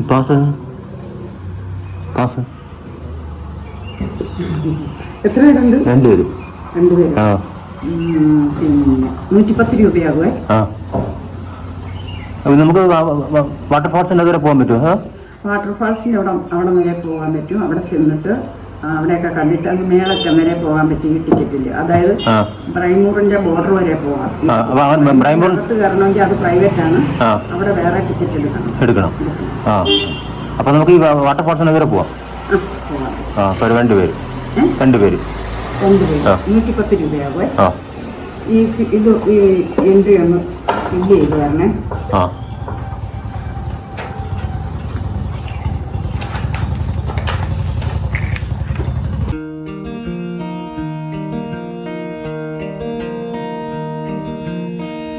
Pass. Pass. എത്ര പേരുണ്ട് രണ്ടുപേരും. രണ്ടുപേര്. ആ. പിന്നെ നൂറ്റിപ്പത്ത് രൂപയാകുമേ ആ. നമുക്ക് വാട്ടർ ഫോൾസിന്റെ അതുവരെ പോകാൻ പറ്റുമോ? വാട്ടർ വാട്ടർഫാൾസിന്റെ അവിടെ അവിടെ വരെ പോകാൻ പറ്റും. അവിടെ ചെന്നിട്ട് അവിടെയൊക്കെ കണ്ടിട്ട് അങ്ങ് മേളറ്റം വരെ പോകാൻ പറ്റി ഈ ടിക്കറ്റിൽ അതായത് ബ്രൈമൂറിന്റെ ബോർഡർ വരെ പോകാം കയറണമെങ്കിൽ അത് പ്രൈവറ്റ് ആണ്. അവിടെ വേറെ ടിക്കറ്റ് എടുക്കണം. എടുക്കണം. അപ്പൊ നമുക്ക് ഈ വാട്ടർ ഫോൾസിന്റെ വരെ പോവാം. ആ, രണ്ടുപേര്? രണ്ടുപേര് രണ്ടുപേര് ആ. നൂറ്റിപ്പത്ത് ഈ ഇത് ഈ എൻട്രി ഒന്ന് ഫില്ല് ചെയ്ത് തരണേ.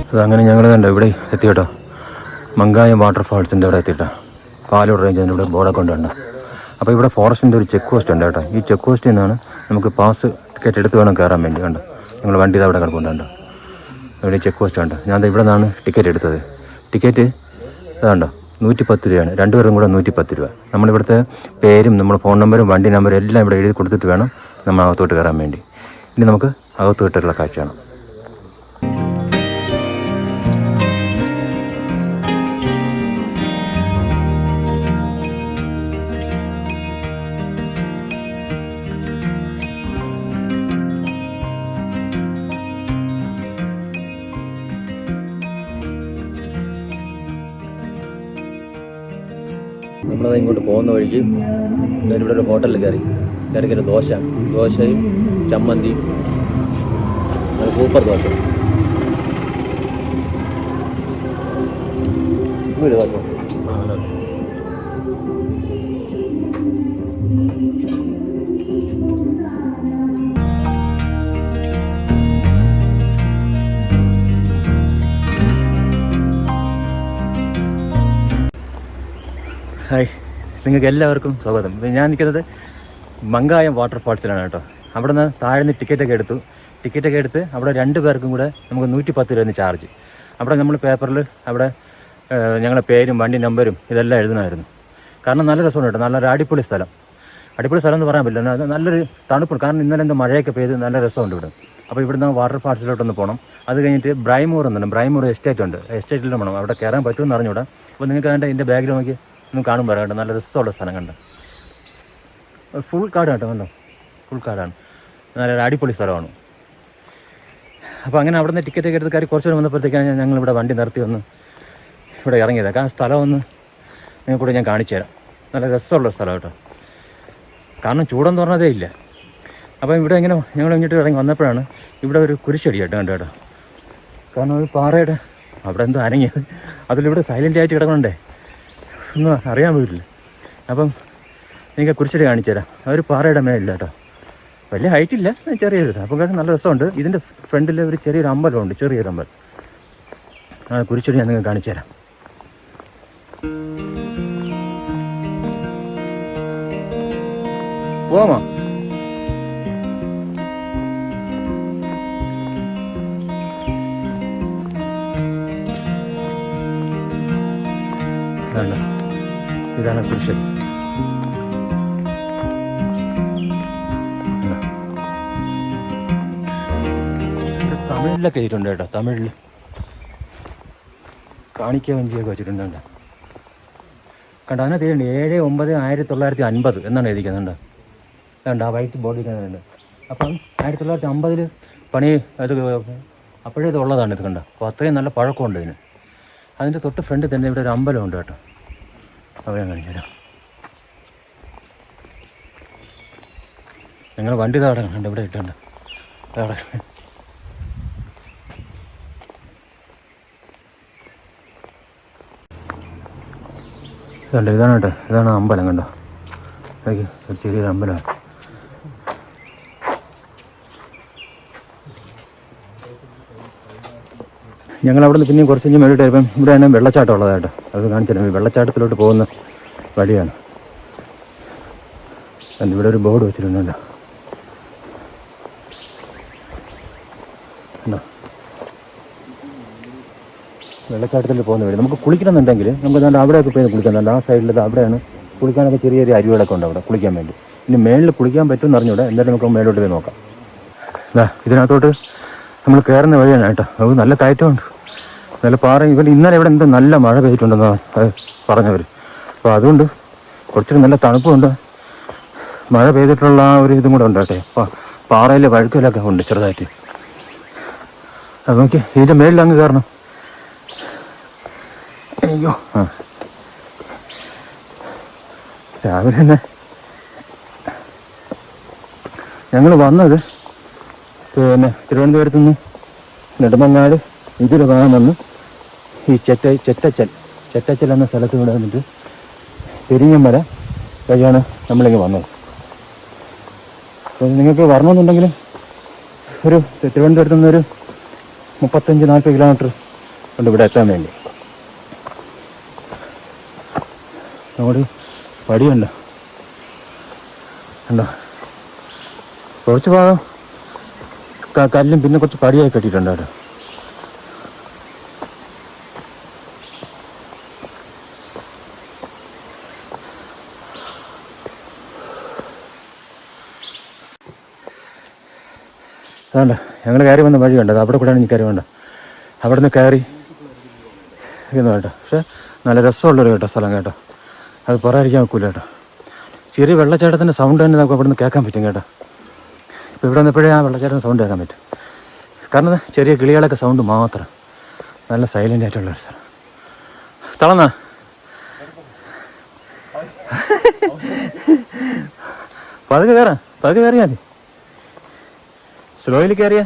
ആ അങ്ങനെ ഞങ്ങൾ കണ്ടോ ഇവിടെ എത്തി കേട്ടോ മങ്കായം വാട്ടർഫാൾസിന്റെ അവിടെ എത്തിയിട്ടാ പാലൂർ റേഞ്ചിന്റെ ഇവിടെ ബോർഡൊക്കെ ഉണ്ട്? അപ്പോൾ ഇവിടെ ഫോറസ്റ്റിന്റെ ഒരു ചെക്ക് പോസ്റ്റ് ഉണ്ട് കേട്ടോ. ഈ ചെക്ക് പോസ്റ്റിൽ നിന്നാണ് നമുക്ക് പാസ് ടിക്കറ്റ് എടുത്ത് വേണം കയറാൻ വേണ്ടി കണ്ടോ? ഞങ്ങൾ വണ്ടി അവിടെ കിടപ്പുണ്ട് ഇവിടെ ചെക്ക് പോസ്റ്റ് ഉണ്ട്. ഞാൻ ഇവിടെ നിന്നാണ് ടിക്കറ്റ് എടുത്തത്. ടിക്കറ്റ് അതാണ്ടോ നൂറ്റി പത്ത് രൂപയാണ്. രണ്ടുപേരും കൂടെ നൂറ്റി പത്ത് രൂപ. നമ്മളിവിടുത്തെ പേരും നമ്മുടെ ഫോൺ നമ്പറും വണ്ടി നമ്പറും എല്ലാം ഇവിടെ എഴുതി കൊടുത്തിട്ട് വേണം നമ്മൾ അകത്തോട്ട് കയറാൻ വേണ്ടി. ഇനി നമുക്ക് അകത്തോട്ടുള്ള കാഴ്ചയാണ് നമ്മളത് ഇങ്ങോട്ട് പോകുന്ന വഴിക്ക് ഇവിടെ ഒരു ഹോട്ടലിൽ കയറി കയറി കയറി ദോശ ദോശയും ചമ്മന്തിയും നല്ല സൂപ്പർ ദോശ ദോശ. ഹായ്. നിങ്ങൾക്ക് എല്ലാവർക്കും സ്വാഗതം. ഞാൻ നിൽക്കുന്നത് മങ്കായം വാട്ടർഫാൾസിലാണ് കേട്ടോ. അവിടെ നിന്ന് താഴെ നിന്ന് ടിക്കറ്റൊക്കെ എടുത്തു ടിക്കറ്റൊക്കെ എടുത്ത് അവിടെ രണ്ട് പേർക്കും കൂടെ നമുക്ക് നൂറ്റി പത്ത് രൂപ ചാർജ് അവിടെ നമ്മൾ പേപ്പറിൽ അവിടെ ഞങ്ങളുടെ പേരും വണ്ടി നമ്പരും ഇതെല്ലാം എഴുതണമായിരുന്നു. കാരണം നല്ല രസമാണ് കേട്ടോ. നല്ലൊരു അടിപൊളി സ്ഥലം. അടിപൊളി സ്ഥലം എന്ന് പറയാൻ പറ്റില്ല. നല്ലൊരു തണുപ്പ് കാരണം ഇന്നലെ എന്താ മഴയൊക്കെ പെയ്ത് നല്ല രസമുണ്ട് ഇവിടെ. അപ്പോൾ ഇവിടുന്ന് വാട്ടർ ഫാൾസിലോട്ടൊന്ന് പോകണം അത് കഴിഞ്ഞിട്ട് ബ്രൈമൂർ എന്നുണ്ട്. ബ്രൈമൂർ എസ്റ്റേറ്റ് ഉണ്ട്. എസ്റ്റേറ്റിൽ പോകണം അവിടെ കയറാൻ പറ്റുമെന്ന് അറിഞ്ഞൂടാ അപ്പോൾ നിങ്ങൾക്ക് അതിന്റെ എന്റെ ബാഗിൽ നോക്കി ഒന്ന് കാണുമ്പോൾ പറയാം കേട്ടോ നല്ല രസമുള്ള സ്ഥലം കണ്ടോ ഫുൾ കാട് കേട്ടോ കണ്ടോ? ഫുൾ കാടാണ്. നല്ല അടിപൊളി സ്ഥലമാണ്. അപ്പോൾ അങ്ങനെ അവിടെ നിന്ന് ടിക്കറ്റ് ഒക്കെ എടുത്ത് കയറി കുറച്ച് നേരം വന്നപ്പോഴത്തേക്കാണ് ഞങ്ങളിവിടെ വണ്ടി നിർത്തി വന്ന് ഇവിടെ ഇറങ്ങിയത്. ആ സ്ഥലം ഒന്ന് നിങ്ങൾക്ക് കൂടെ ഞാൻ കാണിച്ചു തരാം. നല്ല രസമുള്ള സ്ഥലം കേട്ടോ. കാരണം ചൂടെന്ന് പറഞ്ഞതേ ഇല്ല. അപ്പം ഇവിടെ ഇങ്ങനെ ഞങ്ങൾ ഇങ്ങോട്ട് ഇറങ്ങി വന്നപ്പോഴാണ് ഇവിടെ ഒരു കുരിശടി കേട്ടോ കണ്ടോ കേട്ടോ? കാരണം ഒരു പാറയുടെ അവിടെ എന്തോ അനങ്ങിയത്. അതിലിവിടെ സൈലന്റ് ആയിട്ട് കിടക്കണണ്ടേ. ഒന്നും അറിയാൻ പോയിട്ടില്ല. അപ്പം നിങ്ങൾക്ക് കുരിശടി കാണിച്ചു തരാം. ഒരു പാറയുടെ മേലില്ല കേട്ടോ. വലിയ ഹൈറ്റ് ഇല്ല ചെറിയൊരു അപ്പം കാരണം നല്ല രസമുണ്ട്. ഇതിന്റെ ഫ്രണ്ടിൽ ഒരു ചെറിയൊരു അമ്പലമുണ്ട് ചെറിയൊരു അമ്പലം. ആ കുരിശടി ഞാൻ നിങ്ങൾക്ക് കാണിച്ചു തരാം. പോവാമോ വേണ്ട. ഇതാണ് കുരിശടി. തമിഴിലൊക്കെ എഴുതിയിട്ടുണ്ട് കേട്ടോ തമിഴിൽ കാണിക്ക വഞ്ചിയൊക്കെ വെച്ചിട്ടുണ്ട് കണ്ട? കണ്ടോ അതിനകത്ത് എഴുതി ഏഴ് ഒമ്പത് ആയിരത്തി തൊള്ളായിരത്തി അൻപത് എന്നാണ് എഴുതിക്കുന്നുണ്ട് കണ്ടോ? ആ വൈറ്റ് ബോർഡിൽ കാണുന്നുണ്ട് അപ്പം ആയിരത്തി തൊള്ളായിരത്തി അമ്പതിൽ പണി അത് അപ്പോഴേ ഇത് ഉള്ളതാണ് ഇത് കണ്ടോ? അപ്പോൾ അത്രയും നല്ല പഴക്കമുണ്ട് ഇതിന്. അതിന്റെ തൊട്ട് ഫ്രണ്ട് തന്നെ ഇവിടെ ഒരു അമ്പലമുണ്ട് കേട്ടോ. അവിടെ ഞാൻ കാണിച്ചു തരാം. നിങ്ങൾ വണ്ടി താടെ ഇവിടെ ഇട്ടുണ്ട്. താടെ ഇതാണ് കേട്ടോ. ഇതാണ് അമ്പലം കണ്ടോ. ചെറിയൊരു അമ്പലമാണ്. ഞങ്ങൾ അവിടെ നിന്ന് പിന്നെയും കുറച്ച് കഴിഞ്ഞ് മേളിട്ട് ഇപ്പം ഇവിടെ തന്നെ വെള്ളച്ചാട്ടം ഉള്ളതായിട്ട്. അത് കാണിച്ചില്ല വെള്ളച്ചാട്ടത്തിലോട്ട് പോകുന്ന വഴിയാണ്. അല്ല ഇവിടെ ഒരു ബോർഡ് കണ്ടോ? വെള്ളച്ചാട്ടത്തിൽ പോകുന്ന വഴി. നമുക്ക് കുളിക്കണമെന്നുണ്ടെങ്കിൽ നമുക്ക് നല്ല അവിടെയൊക്കെ പോയി കുളിക്കാൻ ദാണ്ട് ആ സൈഡിൽ അവിടെയാണ് കുളിക്കാനൊക്കെ ചെറിയ ചെറിയ അരുവികളൊക്കെ ഉണ്ട് അവിടെ കുളിക്കാൻ വേണ്ടി. ഇനി മേളിൽ കുളിക്കാൻ പറ്റുമെന്ന് അറിഞ്ഞൂടെ. എന്തായാലും നമുക്ക് മേലോട്ട് പോയി നോക്കാം. ഇതിനകത്തോട്ട് നമ്മൾ കയറുന്ന വഴിയാണ് കേട്ടോ. അത് നല്ല കയറ്റമുണ്ട്. നല്ല പാറ ഇവൻ ഇന്നലെ ഇവിടെ എന്തോ നല്ല മഴ പെയ്തിട്ടുണ്ടെന്നാണ് പറഞ്ഞവർ അപ്പോൾ അതുകൊണ്ട് കുറച്ചൊരു നല്ല തണുപ്പുണ്ട്. മഴ പെയ്തിട്ടുള്ള ആ ഒരു ഇതും കൂടെ ഉണ്ട് കേട്ടെ പാറയിൽ വഴുക്കലൊക്കെ ഉണ്ട് ചെറുതായിട്ട്. അത് നോക്കി ഇതിന്റെ മേളിൽ അങ്ങ് കയറണം. അയ്യോ. ആ. രാവിലെ തന്നെ ഞങ്ങൾ വന്നത് പിന്നെ തിരുവനന്തപുരത്ത് നിന്ന് നെടുമങ്ങാട് ഇതിൽ ഭാഗം വന്ന് ഈ ചെറ്റ ചെറ്റച്ചൽ ചെറ്റച്ചൽ എന്ന സ്ഥലത്ത് ഇവിടെ വന്നിട്ട് പെരിങ്ങമല വഴിയാണ് നമ്മളിങ്ങ് വന്നത്. അപ്പോൾ നിങ്ങൾക്ക് വരണമെന്നുണ്ടെങ്കിൽ ഒരു തിരുവനന്തപുരത്ത് നിന്നൊരു മുപ്പത്തഞ്ച് നാൽപ്പത് കിലോമീറ്റർ ഉണ്ട് ഇവിടെ എത്താൻ വേണ്ടി. നമ്മുടെ പടിയുണ്ട്. ഉണ്ടോ കുറച്ച് ഭാഗം കല്ലും പിന്നെ കുറച്ച് പടിയായി കെട്ടിയിട്ടുണ്ട് കേട്ടോ അതുകൊണ്ട് ഞങ്ങൾ കയറി വന്ന വഴി അത് അവിടെ കൂടെയാണ് എനിക്ക് കയറി വേണ്ട അവിടെ നിന്ന് കയറി ഇരിക്കുന്നു കേട്ടോ. പക്ഷേ നല്ല രസമുള്ളൊരു കേട്ടോ സ്ഥലം കേട്ടോ. അത് പറയാതിരിക്കാൻ വെക്കൂല കേട്ടോ. ചെറിയ വെള്ളച്ചാട്ടത്തിന്റെ സൗണ്ട് തന്നെ നമുക്ക് അവിടെ നിന്ന് കേൾക്കാൻ പറ്റും കേട്ടോ. ഇപ്പോൾ ഇവിടെ വന്നപ്പോഴേ ആ വെള്ളച്ചാട്ടത്തിന്റെ സൗണ്ട് കേൾക്കാൻ പറ്റും. കാരണം ചെറിയ കിളികളൊക്കെ സൗണ്ട് മാത്രം. നല്ല സൈലന്റ് ആയിട്ടുള്ള ഒരു സ്ഥലം. തളന്ന പതുക്കെ കയറാം. പതുക്കെ കയറിയാൽ മതി. സ്ലോയിൽ കയറിയ?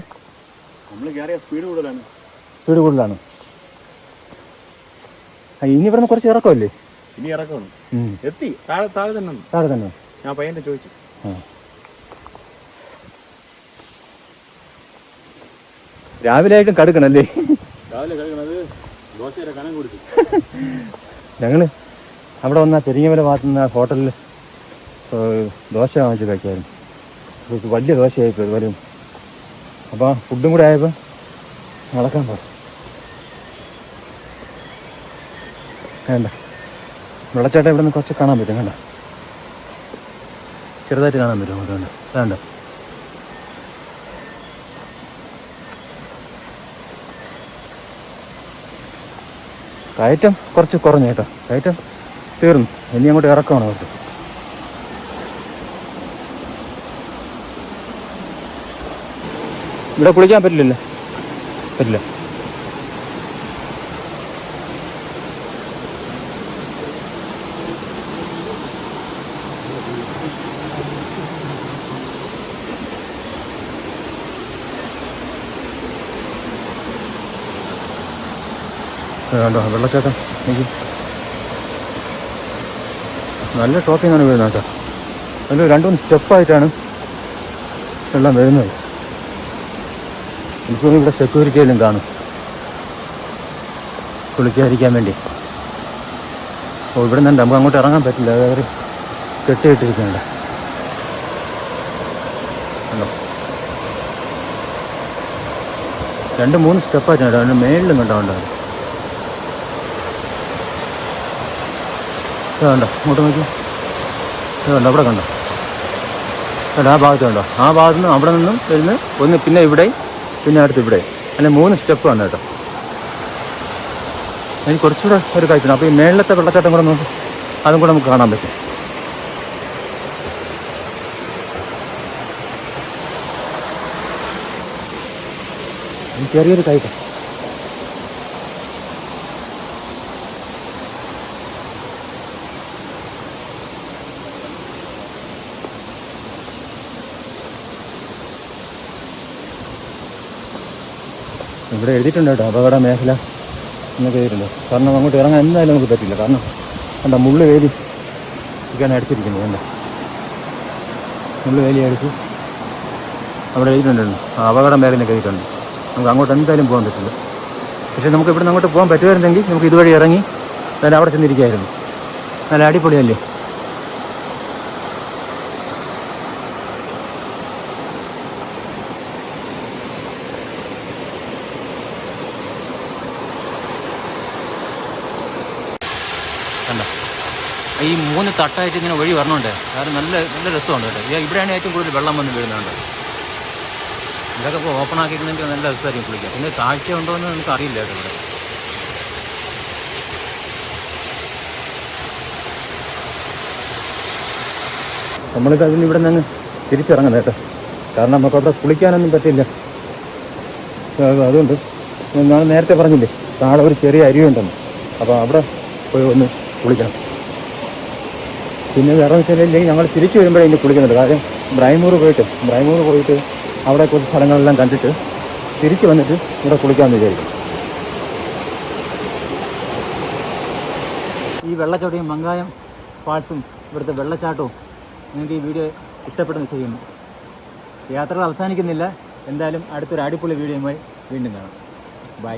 നമ്മൾ കയറിയ സ്പീഡ് കൂടുതലാണ്. സ്പീഡ് കൂടുതലാണ്. ഇനി ഇവിടുന്ന് കുറച്ച് ഇറക്കമല്ലേ? ഇനി ഇറക്കണം എത്തി. താഴെ താഴെ തന്നെ താഴെ തന്നെ. ഞാൻ പയ്യന്റെ ചോദിച്ചു. രാവിലെ ആയിട്ടും കടുക്കണല്ലേ? രാവിലെ കടുക്കണത് ദോശയുടെ കനം കൊടുത്തു ഞങ്ങൾ അവിടെ വന്ന പെരിങ്ങമല ഭാഗത്തു നിന്ന് ഹോട്ടലിൽ ദോശ വാങ്ങിച്ച് കഴിച്ചായിരുന്നു. വലിയ ദോശയായിപ്പോയി വരും അപ്പോൾ ഫുഡും കൂടെ ആയപ്പോൾ നടക്കാൻ പോ. വേണ്ട. വെള്ളച്ചാട്ടം ഇവിടെ നിന്ന് കുറച്ച് കാണാൻ പറ്റും കണ്ട ചെറുതായിട്ട് കാണാൻ പറ്റും നമുക്ക് കണ്ട വേണ്ട. കയറ്റം കുറച്ച് കുറഞ്ഞു കേട്ടോ. കയറ്റം തീർന്നു. ഇനി അങ്ങോട്ട് ഇറക്കമാണ് അവർക്ക്. ഇവിടെ കുളിക്കാൻ പറ്റില്ലല്ലോ. പറ്റില്ല. വേണ്ട വെള്ളച്ചാട്ടം. എനിക്ക് നല്ല ഷോപ്പിംഗ് ആണ് വരുന്നത് കേട്ടോ. അതിൽ രണ്ട് സ്റ്റെപ്പായിട്ടാണ് വെള്ളം വരുന്നത്. എനിക്ക് ഇവിടെ സെക്യൂരിറ്റി എല്ലാം കാണും. കുളിക്കാതിരിക്കാൻ വേണ്ടി. ഓ ഇവിടെ നിന്ന് നമുക്ക് അങ്ങോട്ട് ഇറങ്ങാൻ പറ്റില്ല. അതായത് കെട്ടിയിട്ടിരിക്കുന്നുണ്ട് കണ്ടോ? രണ്ട് മൂന്ന് സ്റ്റെപ്പായിട്ടാണ് അതിന്റെ മേളിലും കണ്ടാവേണ്ടത് കണ്ടോ? ഇങ്ങോട്ട് നോക്കി കണ്ടോ? അവിടെ കണ്ടോ? കണ്ടോ? ആ ഭാഗത്ത് കണ്ടോ? ആ ഭാഗത്ത് നിന്ന് അവിടെ നിന്നും വരുന്ന ഒന്ന് പിന്നെ ഇവിടെ പിന്നെ അടുത്ത് ഇവിടെ. അങ്ങനെ മൂന്ന് സ്റ്റെപ്പ് ആണ് കേട്ടോ. എനിക്ക് കുറച്ചുകൂടെ ഒരു കാഴ്ച അപ്പോൾ ഈ മേളിലത്തെ വെള്ളച്ചാട്ടം കൂടെ നോക്കി അതും കൂടെ നമുക്ക് കാണാൻ പറ്റും. ചെറിയൊരു കാഴ്ച. ഇവിടെ എഴുതിയിട്ടുണ്ട് കേട്ടോ അപകട മേഖല എന്നൊക്കെ എഴുതിയിട്ടുണ്ട് കാരണം അങ്ങോട്ട് ഇറങ്ങാൻ എന്തായാലും നമുക്ക് പറ്റില്ല. കാരണം എന്താ മുള്ളു വേലി ഒക്കെയാണ് അടിച്ചിരിക്കുന്നത് എന്താ മുള്ളു വേലി അടിച്ച് അവിടെ എഴുതിയിട്ടുണ്ട് ആ അപകട മേഖല എന്നൊക്കെ എഴുതിയിട്ടുണ്ട് നമുക്ക് അങ്ങോട്ട് എന്തായാലും പോകാൻ പറ്റില്ല. പക്ഷേ നമുക്ക് ഇവിടെ നിന്ന് അങ്ങോട്ട് പോകാൻ പറ്റുമായിരുന്നെങ്കിൽ നമുക്ക് ഇതുവഴി ഇറങ്ങി നല്ല അവിടെ ചെന്നിരിക്കായിരുന്നു. നല്ല അടിപൊളിയല്ലേ? ഈ മൂന്ന് തട്ടായിട്ട് ഇങ്ങനെ വഴി വരണമുണ്ട് കാരണം നല്ല നല്ല രസമുണ്ട് കേട്ടോ. ഇവിടെയാണ് ഏറ്റവും കൂടുതൽ വെള്ളം വന്ന് വീഴുന്നുണ്ട് ഇതൊക്കെ ഇപ്പോൾ ഓപ്പൺ ആക്കിയിരുന്നെങ്കിൽ നല്ല രസമായിരിക്കും കുളിക്കാം പിന്നെ കാഴ്ച ഉണ്ടോ എന്ന് നമുക്ക് അറിയില്ല കേട്ടോ ഇവിടെ. നമ്മൾ അതിന് ഇവിടെ നിന്ന് തിരിച്ചിറങ്ങുന്നത് കേട്ടോ. കാരണം നമുക്ക് അവിടെ കുളിക്കാനൊന്നും പറ്റില്ല. അതുകൊണ്ട് ഞാൻ നേരത്തെ പറഞ്ഞില്ലേ താഴെ ഒരു ചെറിയ അരിവുണ്ടെന്ന് അപ്പോൾ അവിടെ പോയി ഒന്ന് കുളിക്കണം പിന്നെ വേറെ വെച്ചാലില്ലെങ്കിൽ ഞങ്ങൾ തിരിച്ചു വരുമ്പോഴേ ഇനി കുളിക്കുന്നുണ്ട് കാര്യം ബ്രൈമൂർ പോയിട്ട് ബ്രൈമൂർ പോയിട്ട് അവിടെ കുറച്ച് സ്ഥലങ്ങളെല്ലാം കണ്ടിട്ട് തിരിച്ചു വന്നിട്ട് ഇവിടെ കുളിക്കാമെന്ന് വിചാരിക്കും. ഈ വെള്ളച്ചാട്ടവും മങ്കായം ഫാൾസും ഇവിടുത്തെ വെള്ളച്ചാട്ടവും നിങ്ങൾക്ക് ഈ വീഡിയോ ഇഷ്ടപ്പെടുന്ന ചെയ്യുന്നു. യാത്രകൾ അവസാനിക്കുന്നില്ല. എന്തായാലും അടുത്തൊരു അടിപൊളി വീഡിയോയുമായി വീണ്ടും കാണാം. ബൈ